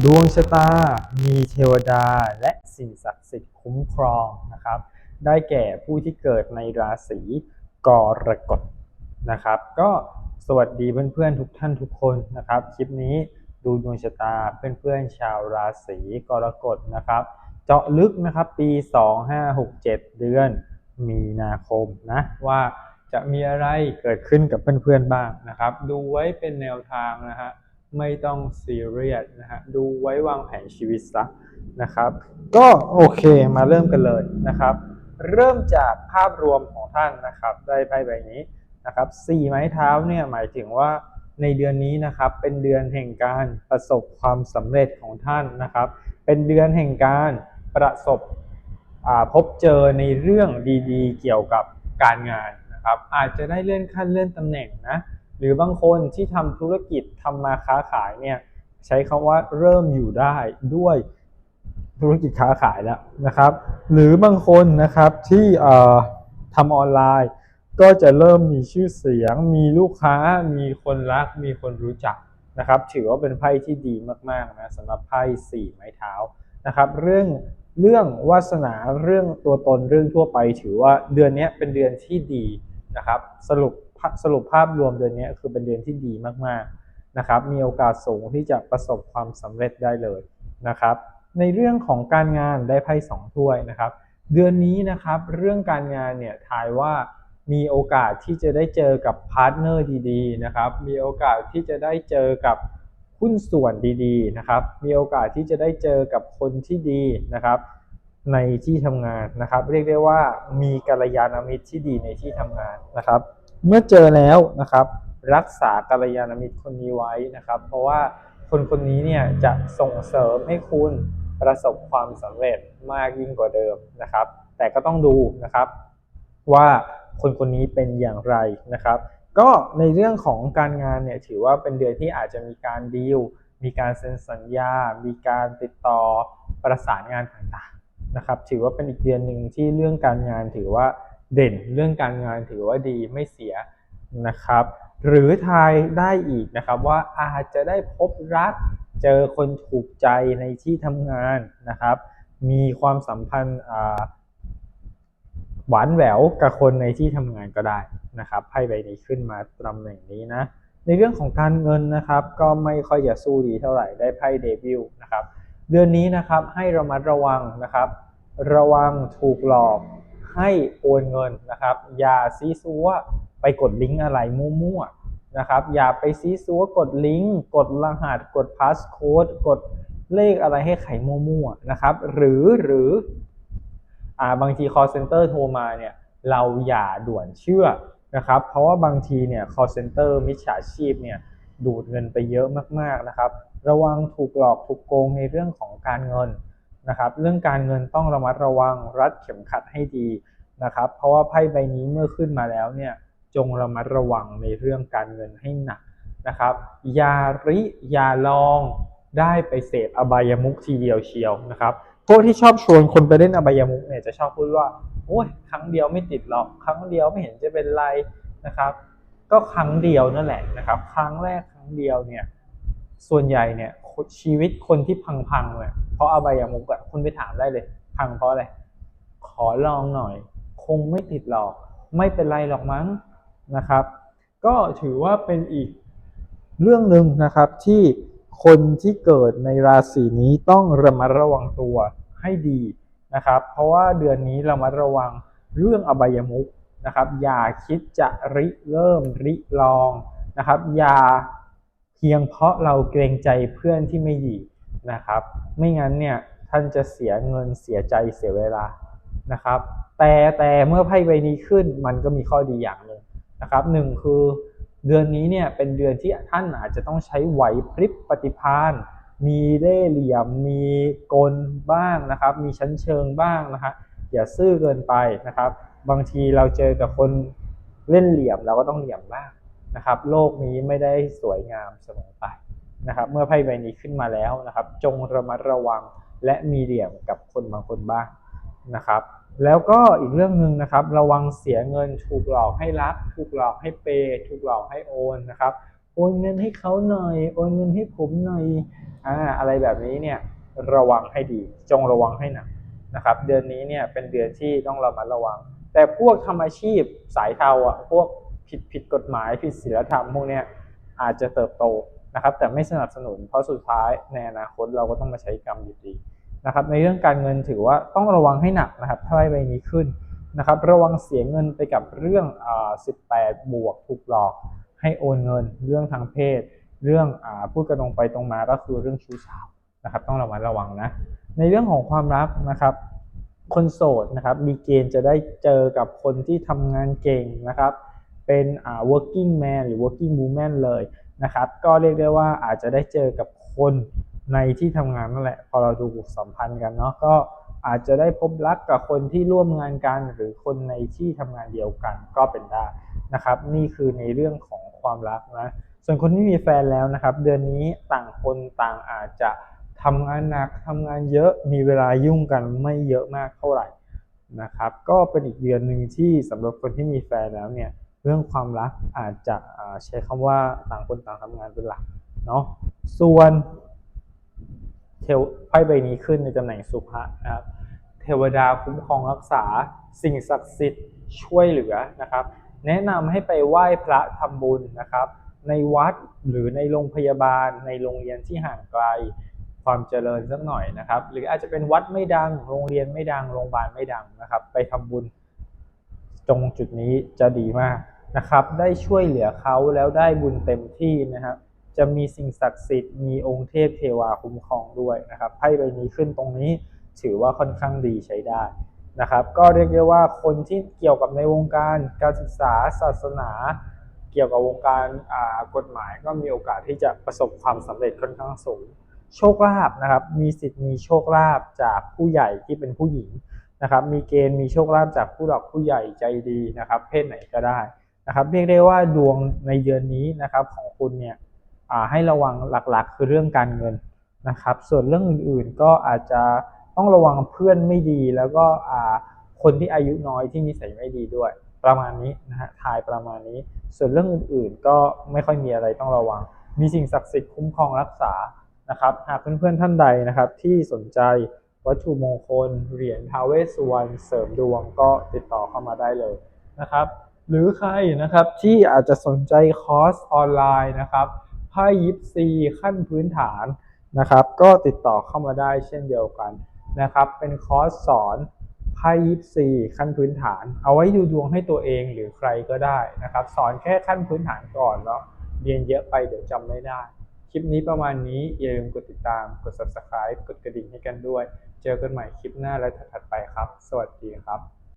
ดวงชะตา มีเทวดาและสิ่งศักดิ์สิทธิ์คุ้มครองนะครับ ได้แก่ผู้ที่เกิดในราศีกรกฎนะครับ ก็สวัสดีเพื่อนๆทุกท่านทุกคนนะครับ คลิปนี้ดูดวงชะตาเพื่อนๆชาวราศีกรกฎนะครับ เจาะลึกนะครับปี 2567 เดือนมีนาคมนะว่าจะมีอะไรเกิดขึ้นกับเพื่อนๆบ้างนะครับ ดูไว้เป็นแนวทางนะฮะ ไม่ต้องซีเรียสนะฮะดูไว้วางแผนชีวิตซะนะครับ ก็โอเคมาเริ่มกันเลยนะครับ เริ่มจากภาพรวมของท่านนะครับได้ไพ่ใบนี้นะครับสี่ไม้เท้าเนี่ยหมายถึงว่าในเดือนนี้นะครับเป็นเดือนแห่งการประสบความสำเร็จของท่านนะครับ เป็นเดือนแห่งการประสบพบเจอในเรื่องดีๆ เกี่ยวกับการงานนะครับ อาจจะได้เลื่อนขั้นเลื่อนตำแหน่งนะ หรือบางคนที่ทำธุรกิจทำมาค้าขายเนี่ยใช้คำว่าเริ่มอยู่ได้ด้วยธุรกิจค้าขายแล้วนะครับ หรือบางคนนะครับที่ทำออนไลน์ ก็จะเริ่มมีชื่อเสียง มีลูกค้า มีคนรัก มีคนรู้จักนะครับ ถือว่าเป็นไพ่ที่ดีมากๆนะสำหรับไพ่สี่ไม้เท้านะครับ เรื่องเรื่องวาสนาเรื่องตัวตนเรื่องทั่วไป ถือว่าเดือนนี้เป็นเดือนที่ดีนะครับ สรุป สรุปภาพรวมเดือนนี้คือเป็นเดือนที่ดีมากๆนะครับ มีโอกาสสูงที่จะประสบความสำเร็จได้เลยนะครับ ในเรื่องของการงานได้ไพ่สองถ้วยนะครับ เดือนนี้นะครับเรื่องการงานเนี่ยทายว่ามีโอกาสที่จะได้เจอกับพาร์ทเนอร์ดีๆนะครับ มีโอกาสที่จะได้เจอกับหุ้นส่วนดีๆนะครับ มีโอกาสที่จะได้เจอกับคนที่ดีนะครับ ในที่ทำงานนะครับ เรียกได้ว่ามีกัลยาณมิตรที่ดีในที่ทำงานนะครับ เมื่อเจอแล้วนะครับ รักษากัลยาณมิตรคนนี้ไว้นะครับ เพราะว่าคนคนนี้เนี่ยจะส่งเสริมให้คุณประสบความสำเร็จมากยิ่งกว่าเดิมนะครับ แต่ก็ต้องดูนะครับ ว่าคนคนนี้เป็นอย่างไรนะครับ ก็ในเรื่องของการงานเนี่ยถือว่าเป็นเดือนที่อาจจะมีการดีลมีการเซ็นสัญญา มีการติดต่อประสานงานต่างๆนะครับ ถือว่าเป็นอีกเดือนหนึ่งที่เรื่องการงานถือว่า เด่นเรื่องการงานถือว่าดีไม่เสียนะครับ หรือทายได้อีกนะครับว่าอาจจะได้พบรักเจอคนถูกใจในที่ทำงานนะครับ มีความสัมพันธ์หวานแหววกับคนในที่ทำงานก็ได้นะครับไพ่ใบนี้ขึ้นมาตำแหน่งนี้นะในเรื่องของการเงินนะครับก็ไม่ค่อยจะสู้ดีเท่าไหร่ได้ไพ่เดบิวนะครับเดือนนี้นะครับให้ระมัดระวังนะครับ ระวังถูกหลอก ให้โอนเงินนะครับ อย่าซีซัวไปกดลิงก์อะไรมั่วๆนะครับอย่าไปซีซัวกดลิงก์กดรหัสกดพาสโค้ดกดเลขอะไรให้ไขมั่วๆนะครับหรือหรืออ่าบางที call center โทรมาเนี่ยเราอย่าด่วนเชื่อนะครับ เพราะว่าบางทีเนี่ย call center มิจฉาชีพเนี่ยดูดเงินไปเยอะมากๆนะครับ ระวังถูกหลอกถูกโกงในเรื่องของการเงิน นะครับ เรื่องการเงินต้องระมัดระวังรัดเข็มขัดให้ดีนะครับ เพราะว่าไพ่ใบนี้เมื่อขึ้นมาแล้วเนี่ยจงระมัดระวังในเรื่องการเงินให้หนักนะครับอย่าริอย่าลองได้ไปเสพอบายมุกทีเดียวเชียวนะครับพวกที่ชอบชวนคนไปเล่นอบายมุกเนี่ยจะชอบพูดว่าโอ้ยครั้งเดียวไม่ติดหรอกครั้งเดียวไม่เห็นจะเป็นไรนะครับ ก็ครั้งเดียวนั่นแหละนะครับ ครั้งแรกครั้งเดียวเนี่ยส่วนใหญ่เนี่ย ชีวิตคนที่พังๆเนี่ยเพราะอบายมุกอะคุณไปถามได้เลย พังเพราะอะไร ขอลองหน่อย คงไม่ติดหรอก ไม่เป็นไรหรอกมั้งนะครับ ก็ถือว่าเป็นอีกเรื่องหนึ่งนะครับที่คนที่เกิดในราศีนี้ต้องระมัดระวังตัวให้ดีนะครับ เพราะว่าเดือนนี้เรามาระวังเรื่องอบายมุกนะครับ อย่าคิดจะริเริ่มริลองนะครับ อย่า พียงเพราะเราเกรงใจเพื่อนที่ไม่ดีนะครับ ไม่งั้นเนี่ยท่านจะเสียเงินเสียใจเสียเวลานะครับ แต่แต่เมื่อไพ่ใบนี้ขึ้นมันก็มีข้อดีอย่างหนึ่งนะครับหนึ่งคือเดือนนี้เนี่ยเป็นเดือนที่ท่านอาจจะต้องใช้ไหวพริบปฏิภาณมีเล่เหลี่ยม มีกลบ้างนะครับ มีชั้นเชิงบ้างนะครับอย่าซื่อเกินไปนะครับ บางทีเราเจอกับคนเล่นเหลี่ยมเราก็ต้องเหลี่ยมบ้าง นะครับ โลกนี้ไม่ได้สวยงามเสมอไปนะครับ เมื่อไพ่ใบนี้ขึ้นมาแล้วนะครับ จงระมัดระวังและมีเหลี่ยมกับคนบางคนบ้างนะครับ แล้วก็อีกเรื่องหนึ่งนะครับ ระวังเสียเงินถูกหลอกให้รับ ถูกหลอกให้เปย์ถูกหลอกให้โอนนะครับโอนเงินให้เขาหน่อย โอนเงินให้ผมหน่อยอ่าอะไรแบบนี้เนี่ยระวังให้ดี จงระวังให้หนักนะครับ เดือนนี้เนี่ยเป็นเดือนที่ต้องระมัดระวัง แต่พวกทำอาชีพสายเทาอะพวก ผิดผิดกฎหมายผิดศีลธรรมพวกนี้อาจจะเติบโตนะครับ แต่ไม่สนับสนุน เพราะสุดท้ายในอนาคตเราก็ต้องมาใช้กรรมอยู่ดีนะครับ ในเรื่องการเงินถือว่าต้องระวังให้หนักนะครับ ถ้าไพ่ใบนี้ขึ้นนะครับ ระวังเสียเงินไปกับเรื่องอ่า18 บวกถูกหลอก ให้โอนเงิน เรื่องทางเพศ เรื่องอ่าพูดกันตรงไปตรงมาก็คือเรื่องชู้สาวนะครับ ต้องระมัดระวังนะ ในเรื่องของความรักนะครับคนโสดนะครับมีเกณฑ์จะได้เจอกับคนที่ทำงานเก่งนะครับ เป็นอ่า working man หรือ working woman เลยนะครับ ก็เรียกได้ว่าอาจจะได้เจอกับคนในที่ทำงานนั่นแหละ พอเราดูสัมพันธ์กันเนาะก็อาจจะได้พบรักกับคนที่ร่วมงานกันหรือคนในที่ทำงานเดียวกันก็เป็นได้นะครับ นี่คือในเรื่องของความรักนะส่วนคนที่มีแฟนแล้วนะครับ เดือนนี้ต่างคนต่างอาจจะทำงานหนักทำงานเยอะมีเวลายุ่งกันไม่เยอะมากเท่าไหร่นะครับ ก็เป็นอีกเดือนหนึ่งที่สำหรับคนที่มีแฟนแล้วเนี่ย เรื่องความรักอาจจะใช้คำว่าต่างคนต่างทำงานเป็นหลักเนาะส่วนเทวไพ่ใบนี้ขึ้นในตำแหน่งสุภะนะครับเทวดาคุ้มครองรักษาสิ่งศักดิ์สิทธิ์ช่วยเหลือนะครับ แนะนำให้ไปไหว้พระทำบุญนะครับ ในวัดหรือในโรงพยาบาล ในโรงเรียนที่ห่างไกลความเจริญสักหน่อยนะครับ หรืออาจจะเป็นวัดไม่ดังโรงเรียนไม่ดังโรงพยาบาลไม่ดังนะครับ ไปทำบุญตรงจุดนี้จะดีมาก นะครับได้ช่วยเหลือเขาแล้วได้บุญเต็มที่นะครับจะมีสิ่งศักดิ์สิทธิ์มีองค์เทพเทวาคุ้มครองด้วยนะครับไพ่ใบนี้ขึ้นตรงนี้ถือว่าค่อนข้างดีใช้ได้นะครับก็เรียกได้ว่าคนที่เกี่ยวกับในวงการการศึกษาศาสนา เกี่ยวกับวงการกฎหมายก็มีโอกาสที่จะประสบความสำเร็จค่อนข้างสูง โชคลาภนะครับมีสิทธิ์มีโชคลาภจากผู้ใหญ่ที่เป็นผู้หญิงนะครับมีเกณฑ์มีโชคลาภจากผู้หลักผู้ใหญ่ใจดีนะครับเพศไหนก็ได้ นะครับเรียกได้ว่าดวงในเดือนนี้นะครับของคุณเนี่ยให้ระวังหลักๆ คือเรื่องการเงินนะครับ ส่วนเรื่องอื่นๆก็อาจจะต้องระวังเพื่อนไม่ดี แล้วก็คนที่อายุน้อยที่นิสัยไม่ดีด้วย ประมาณนี้นะฮะทายประมาณนี้ ส่วนเรื่องอื่นๆ ก็ไม่ค่อยมีอะไรต้องระวัง มีสิ่งศักดิ์สิทธิ์คุ้มครองรักษานะครับหากเพื่อนๆท่านใดนะครับ ที่สนใจวัตถุมงคลเหรียญทาวเวสสุวรรณเสริมดวงก็ติดต่อเข้ามาได้เลยนะครับ หรือใครนะครับที่อาจจะสนใจคอร์สออนไลน์นะครับไพ่ยิปซีขั้นพื้นฐานนะครับ ก็ติดต่อเข้ามาได้เช่นเดียวกันนะครับ เป็นคอร์สสอนไพ่ยิปซีขั้นพื้นฐาน เอาไว้ดูดวงให้ตัวเองหรือใครก็ได้นะครับ สอนแค่ขั้นพื้นฐานก่อนแล้วเรียนเยอะไปเดี๋ยวจำไม่ได้ คลิปนี้ประมาณนี้ อย่าลืมกดติดตาม กด subscribe กดกระดิ่งให้กันด้วย เจอกันใหม่คลิปหน้าและถัดไปครับ สวัสดีครับ